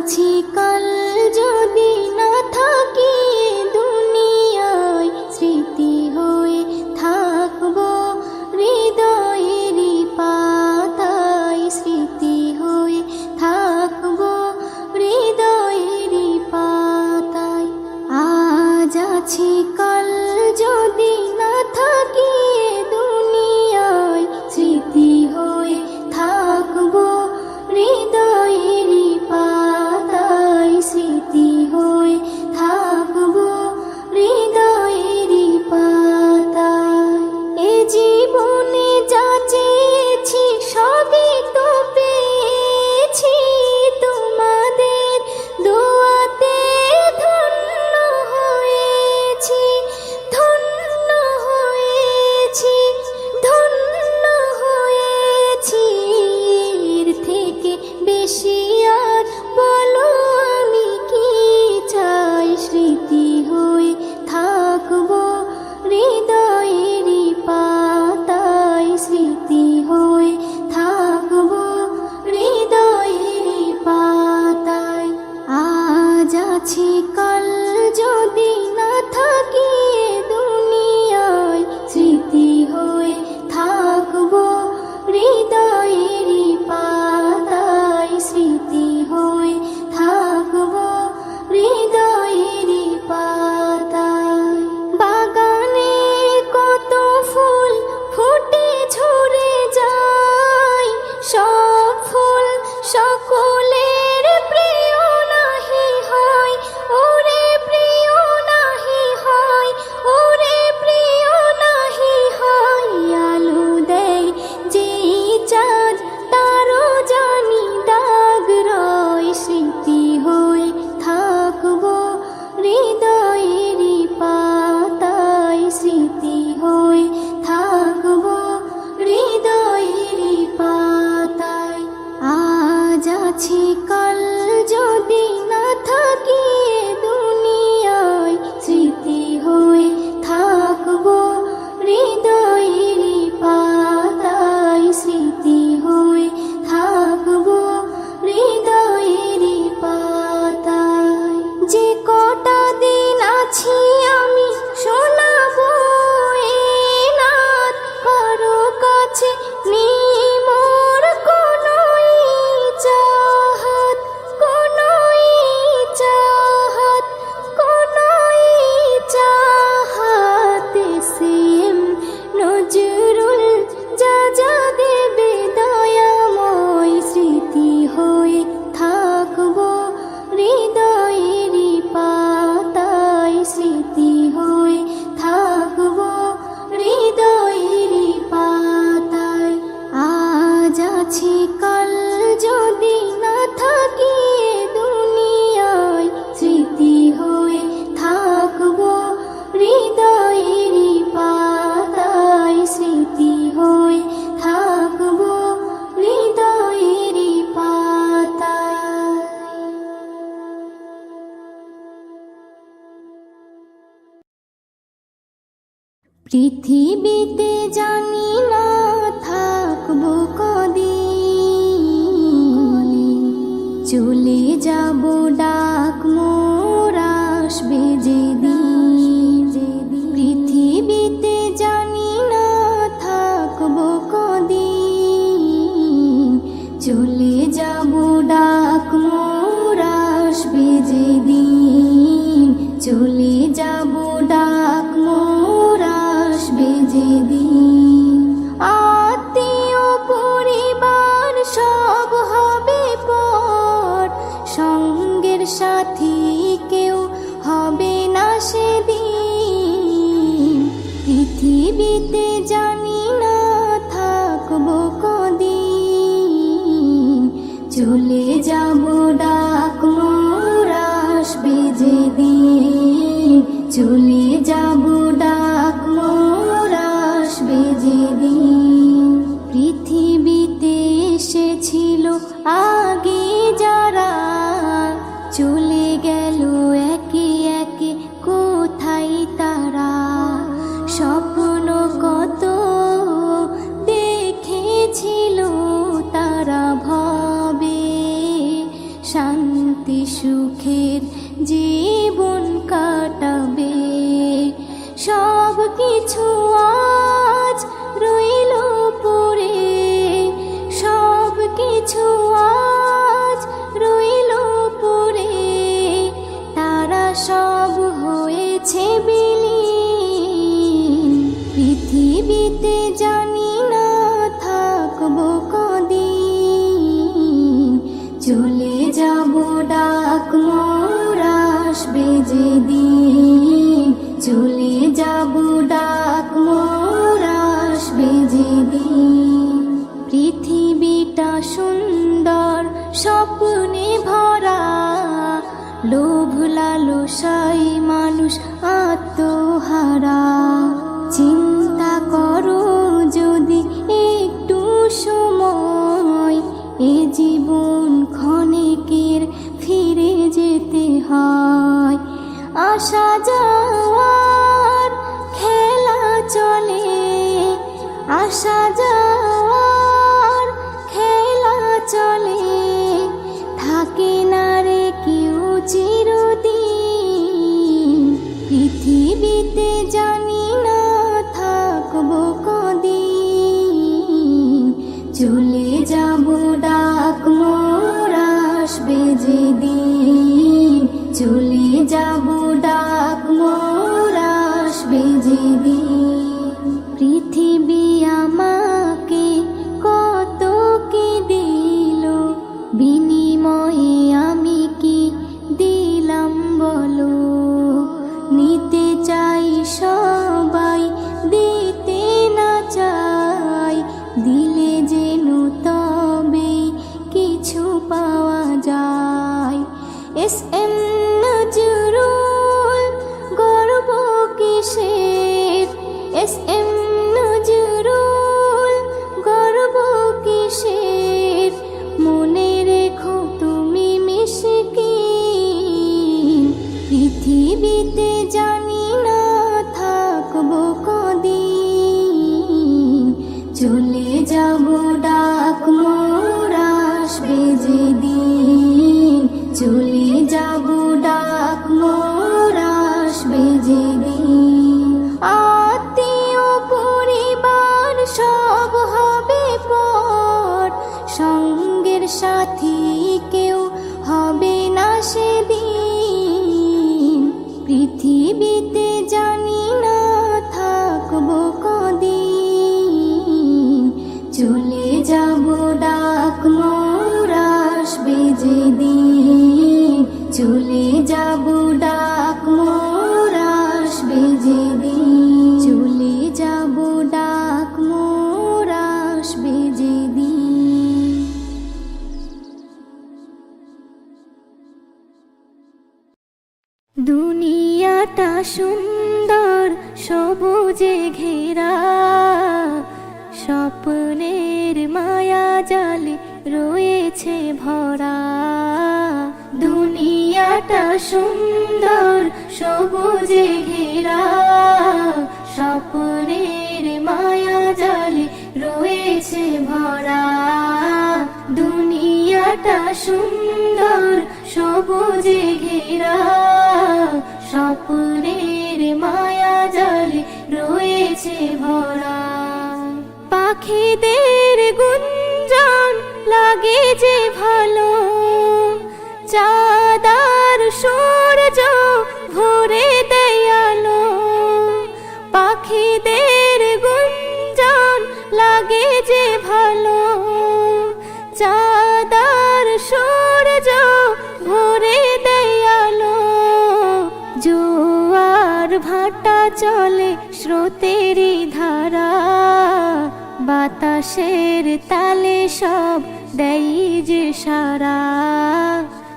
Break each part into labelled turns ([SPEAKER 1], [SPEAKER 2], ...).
[SPEAKER 1] আছি কাল পৃথিবীতে জানি না থাকব কদি চলে যাব ডাক মোর আসবে সব হয়েছে বিলীন লালসাই মানুষ আত্মহারা। চিন্তা করো যদি একটু সময়, এ জীবন ক্ষণিকের ফিরে যেতে হয়। আশা যাওয়ার চলে যাব ডাক দুনিয়াটা সুন্দর সবুজে ঘেরা স্বপ্নের মায়া জালে রয়েছে ভরা। দুনিয়াটা সুন্দর সবুজে ঘেরা স্বপ্নের মায়া জালে রয়েছে ভরা। পাখিদের গুঞ্জন লাগে যে ভালো ভাটা চলে স্রোতেরই ধারা। বাতাসের তালে সব দেয় যে সারা।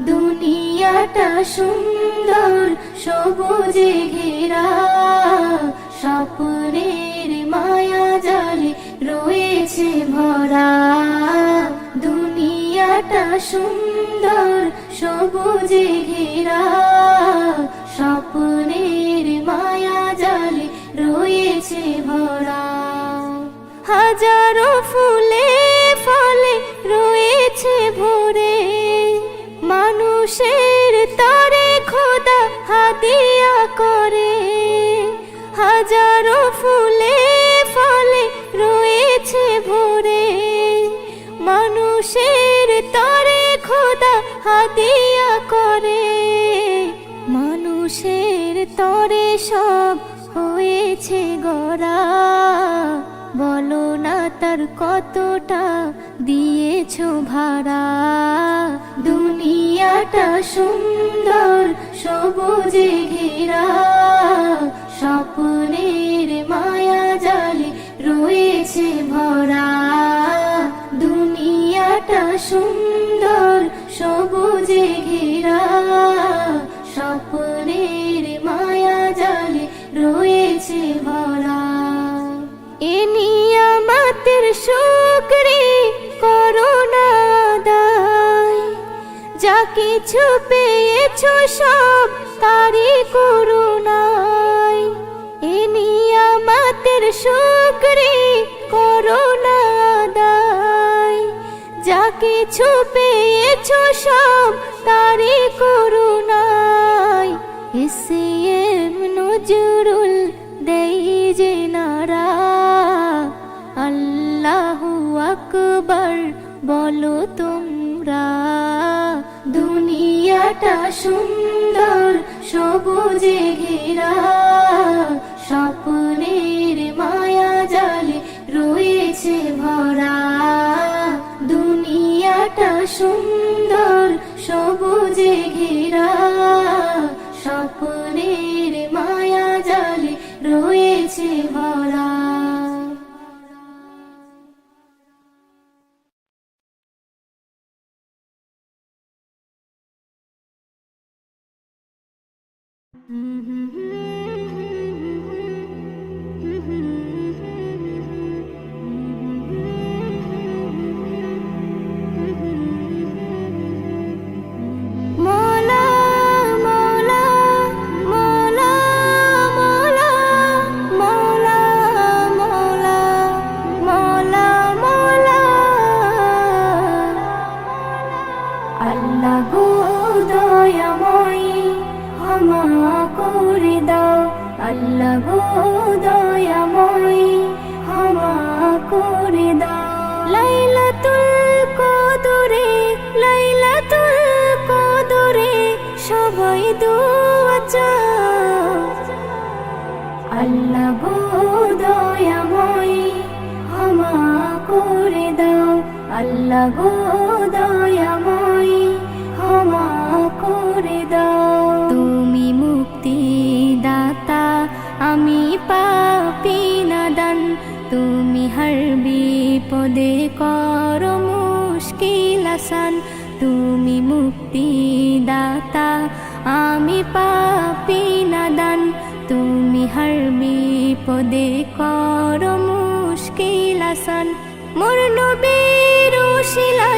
[SPEAKER 1] দুনিয়াটা সুন্দর, সবুজে ঘেরা। স্বপ্নের মায়া জালে রয়েছে ভরা। দুনিয়াটা সুন্দর, সবুজে ঘেরা। স্বপ্নের মায়া জালে রয়েছে ভরা। হাজারো ফুলে ফলে রয়েছে ভরে। মানুষের তরে খোদা হাতিয়া করে। হাজারো ফুল মানুষের তরে সব হয়েছে গড়া। বলো না তার কতটা দিয়েছ ভাড়া। দুনিয়াটা সুন্দর, সবুজে ঘেরা। স্বপ্নের মায়া জালে রয়েছে ভরা। সুন্দর সবুজে ঘেরা, স্বপ্নের মায়া জালে রয়েছে ভরা। এ নিয়ামতের শুকরি করোনা যা কিছু পেয়েছ সব তারি করুণায়। এ নিয়ামতের শুকরি করোনা যা কিছু পেয়েছ সব তারি করুণায়। এসিএম নজরুল দেই যে নারা। আল্লাহু আকবর বলো তোমরা। দুনিয়াটা সুন্দর, সবুজে ঘেরা। স্বপ্নের মায়া জালে রয়েছে ভরা। দুনিয়াটা সুন্দর সবুজে ঘেরা স্বপ্নের মায়া জালে রয়েছে ভরা। গো দয়াময়ী ক্ষমা করে দাও। তুমি মুক্তি দাতা আমি পাপি নাদান তুমি হর বিপদে কর মুশকিল আসান। তুমি মুক্তি দাতা আমি পাপি নাদান তুমি হর বিপদে কর মুশকিল আসান। মোর নবীর শিলা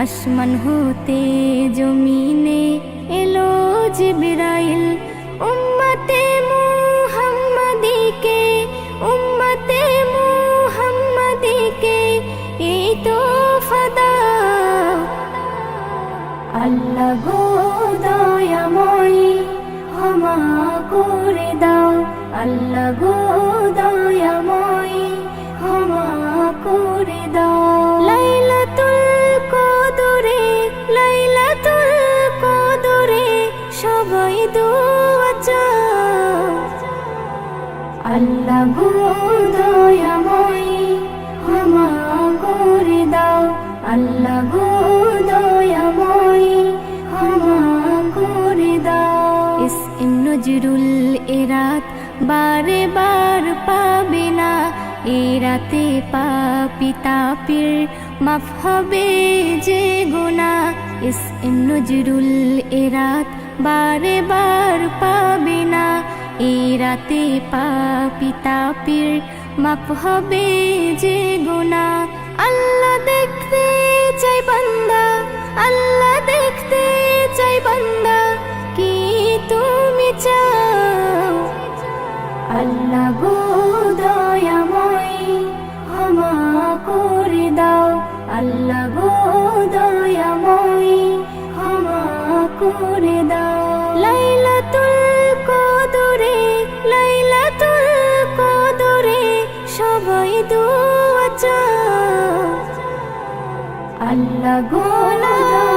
[SPEAKER 1] আসমান হতে জমিনে এলো জিবরাইল। উম্মতে মুহাম্মাদিকে উম্মতে মুহাম্মাদিকে এই তো ফাদা আল্লাহ গো দয়াময়ী, ক্ষমা করে দাও। আল্লাহ গো গো দয়াময়ী, ক্ষমা করে দাও। আল্লাহ গো দয়াময়ী, ক্ষমা করে দাও। এম নজরুল এরাত বারে বার পাবে না। এ রাতে পাপি তাপির মাফ হবে যে গোনা এস এম নজরুল এরাত বারে বার পাবে না। এ রাতে পাপি তাপির মাফ হবে যে গোনা আল্লাহ দেখতে চাই বান্দা, আল্লাহ দেখতে চাই বান্দা। কি তুমি চাও? আল্লাহ গো দয়াময় ক্ষমা করে দাও। আল্লাহ গো দয়াময় ক্ষমা করে দাও। লাইলাতুল দোয়া আল্লাহ গো।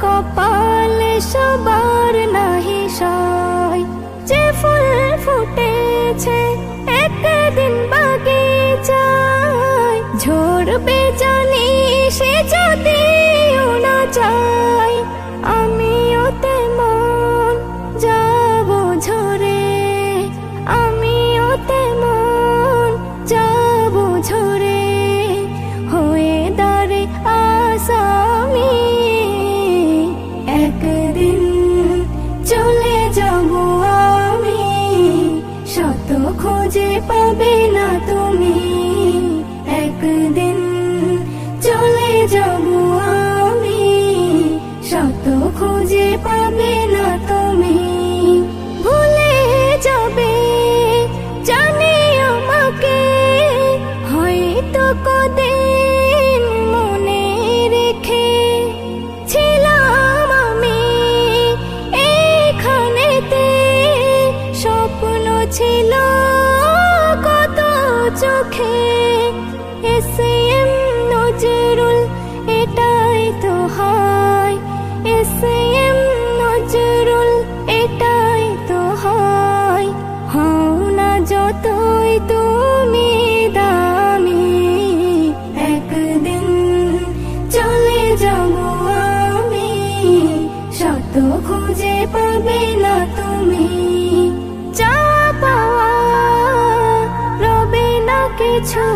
[SPEAKER 1] Copa খোঁজে পাবে না। কিছু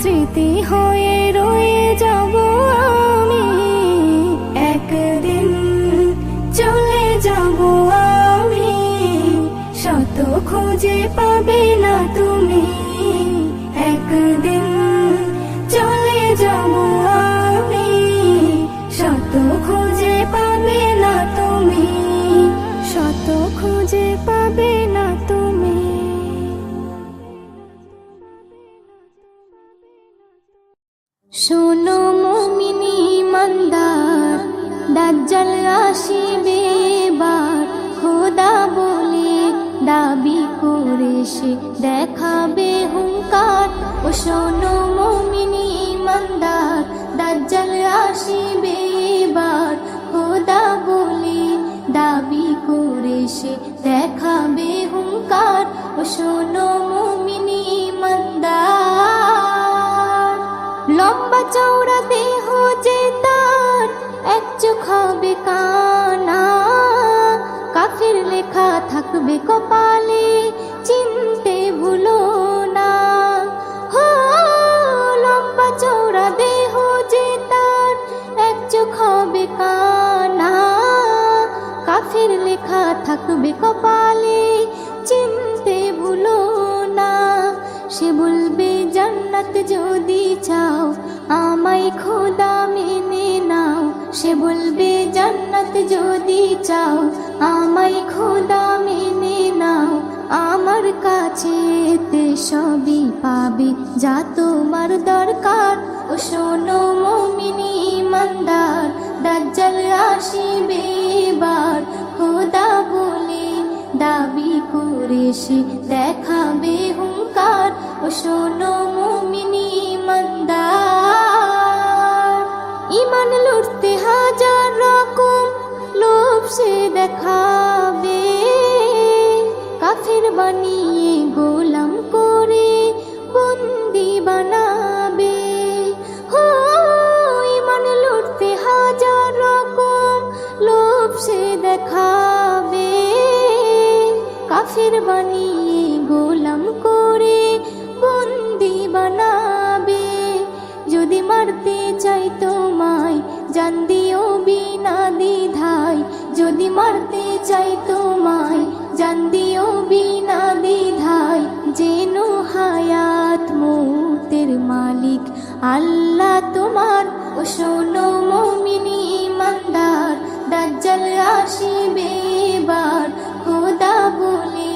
[SPEAKER 1] স্মৃতি হয়ে রয়ে যাব। খুশি দেখাবে হুঙ্কার। ও শোনো মমিনী মন্দার দাজ্জাল আসিবে এবার। খোদা বলে দাবি করে সে দেখাবে হুঙ্কার। ও শোনো মমিনী মন্দার লম্বা চৌড়া দেহ যে তার, এক চোখ হবে কানা। কাফের লেখা থাকবে কপালে চোখ হবে কানা কাফের লেখা থাকবে কপালে, চিনতে ভুলো না। সে বলবে, জান্নাত যদি চাও, আমায় খোদা মেনে নাও। সে বলবে, জান্নাত যদি চাও, আমায় খোদা মেনে আমার কাছে এতে সবই পাবে। যা তোমার দরকার। ও শোনো মমিনী ইমানদার, দাজ্জাল আসিবে এবার। খোদা বলে দাবি করে সে দেখাবে হুঙ্কার। ও শোনো মমিনী ইমানদার, ইমান লড়তে হাজার রকম লোভ সে দেখাবে। কাফের বানিয়ে গোলাম করে বন্দি বানাবে। হো লুটতে হাজার রকম লোভ সে দেখাবে। কাফের বানিয়ে গোলাম করে বন্দি বানাবে। যদি মারতে চাই তোমায়, জান দিও বিনা দ্বিধায়। যদি মারতে চাই তোমায় জান দিও বিনা দ্বিধায়, যেন হায়াত মৌতের মালিক। আল্লাহ তোমার, ও শোনো মমিনী ইমানদার, দাজ্জাল আসিবে এবার। খোদা বলে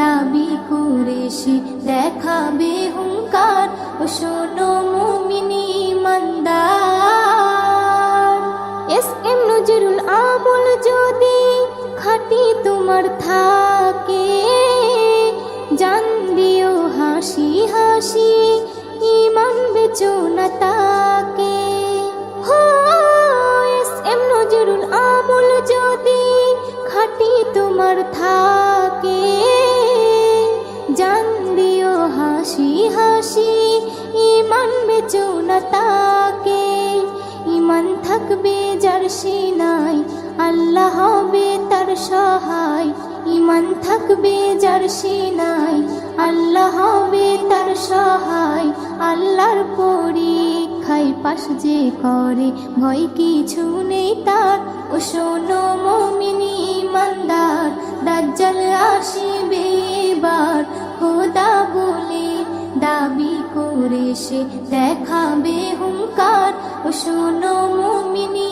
[SPEAKER 1] দাবি করে সে দেখাবে হুঙ্কার। ও শোনো মুমিনি মন্দার এস এম নজরুল আমল যদি তোমার থাকে, জান দিও হাসি হাসি, ইমান বেচো না তাকে। এম নজরুল আমল যদি খাটি তোমার থাকে, জান দিও হাসি হাসি, ইমান বেচো না তাকে। ইমান থাকবে যার সিনাই আল্লাহ হবে তার সহায় ইমান থাকবে যার সিনাই আল্লাহ হবে তার সহায়, আল্লাহর পরীক্ষায় পাশ যে করে, ভয় কিছু নেই তার। ও শোনো মমিনী ইমানদার দাজ্জাল আসিবে এবার। খোদা বলে দাবি করে সে দেখাবে হুঙ্কার। ও শোনো মুমিনি